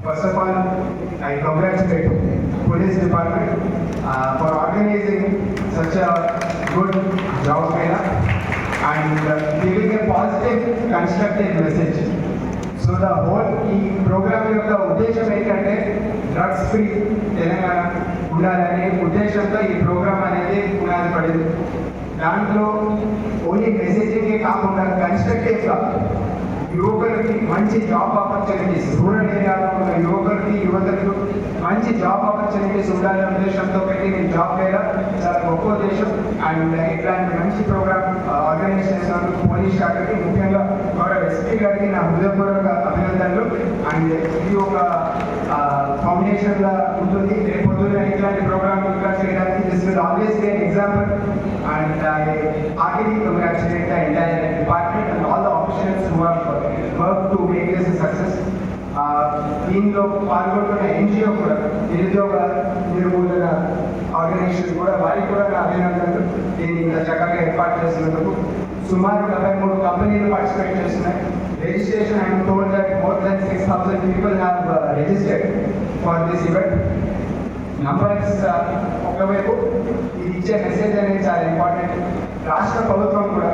First of all, I congratulate police department uh, for organizing such a good job fair and uh, giving a positive, constructive message. So the whole ఈ programme యొక్క ఉద్దేశం ఏంటంటే drugs free Telangana ఉండాలనే ఉద్దేశంతో ఈ programme అనేది పునాది పడింది దాంట్లో ఓన్లీ మెసేజింగే కాకుండా కన్స్ట్రక్టివ్గా యువకులకి మంచి జాబ్ ఆపర్చునిటీస్ రూరల్ ఏరియాలో ఉన్న యువకులకి యువతలకు మంచి జాబ్ ఆపర్చునిటీస్ ఉండాలనే ఉద్దేశంతో పెట్టి నేను జాబ్ లేదా చాలా గొప్ప ఉద్దేశం. అండ్ ఇట్లాంటి మంచి ప్రోగ్రామ్ ఆర్గనైజ్ చేసినందుకు పోలీస్ శాఖకి ముఖ్యంగా గౌరవ ఎస్పీ గారికి నా హృదయపూర్వక అభినందనలు. అండ్ ఇది ఒక ఫౌండేషన్గా ఉంటుంది. రేపు పొద్దున్న ఇట్లాంటి ప్రోగ్రామ్ ఇంకా చేయడానికి this will always be example and ఆఖరి కంగ్రాచులేట్ ద ఎంటైర్ డిపార్ట్మెంట్ దీనిలో పాల్గొంటున్న ఎన్జిఓ కూడా నిరుద్యోగ నిర్మూలన ఆర్గనైజేషన్ కూడా వారికి కూడా నా అభినందనలు దీన్ని ఇంత చక్కగా ఏర్పాటు చేసినందుకు సుమారు డెబ్బై మూడు కంపెనీలు పార్టిసిపేట్ చేస్తున్నాయి registration I'm told that more than six thousand people have registered for this event numbers ఒకవైపు ఇది ఇచ్చే మెసేజ్ అనేది చాలా ఇంపార్టెంట్ రాష్ట్ర ప్రభుత్వం కూడా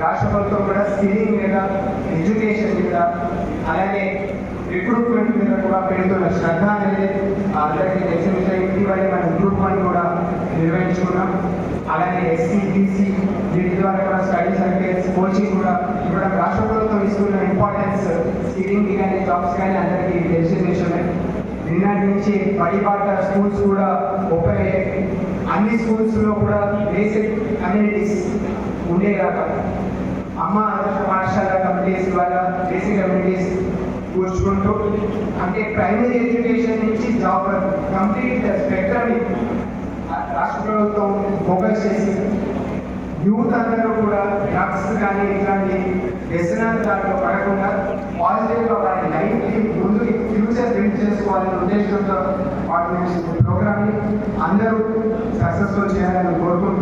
రాష్ట్ర ప్రభుత్వం కూడా స్కిల్లింగ్ మీద ఎడ్యుకేషన్ మీద అలాగే రిక్రూట్మెంట్ మీద కూడా పెడుతున్న శ్రద్ధ అనేది అందరికీ తెలిసిన విషయం. ఇటీవలే మన గ్రూప్ కూడా నిర్వహించుకున్నాం. అలాగే ఎస్సీ బీసీ వీటి ద్వారా కూడా స్టడీ సర్టిఫికేట్స్ కోచింగ్ కూడా ఇప్పుడు రాష్ట్ర ప్రభుత్వం ఇస్తున్న ఇంపార్టెన్స్ స్కిల్లింగ్ కానీ జాబ్స్ కానీ అందరికీ తెలిసిన విషయమే. నిన్నటి నుంచి బడిబాట స్కూల్స్ కూడా ఓపెన్ అయ్యాయి. అన్ని స్కూల్స్లో కూడా బేసిక్ కమ్యూనిటీస్ ఉండేలాగా. అమ్మ ఆదర్శ పాఠశాల కమిటీస్ ద్వారా బేసిక్ కమ్యూనిటీస్ కూర్చుకుంటూ అంటే ప్రైమరీ ఎడ్యుకేషన్ నుంచి జాబ్ కంప్లీట్ స్పెక్ట్రమ్ రాష్ట్ర ప్రభుత్వం ఫోకస్ చేసి యూత్ అందరూ కూడా డ్రగ్స్ కానీ ఇట్లాంటి వ్యసనాలు దాంట్లో పడకుండా పాజిటివ్గా వారి లైఫ్ని ముందు ఫ్యూచర్ బిల్డ్ చేసుకోవాలనే ఉద్దేశంతో ఆర్గనైజేషన్ ప్రోగ్రామ్ని అందరూ సక్సెస్ఫుల్ చేయాలని కోరుకుంటున్నాను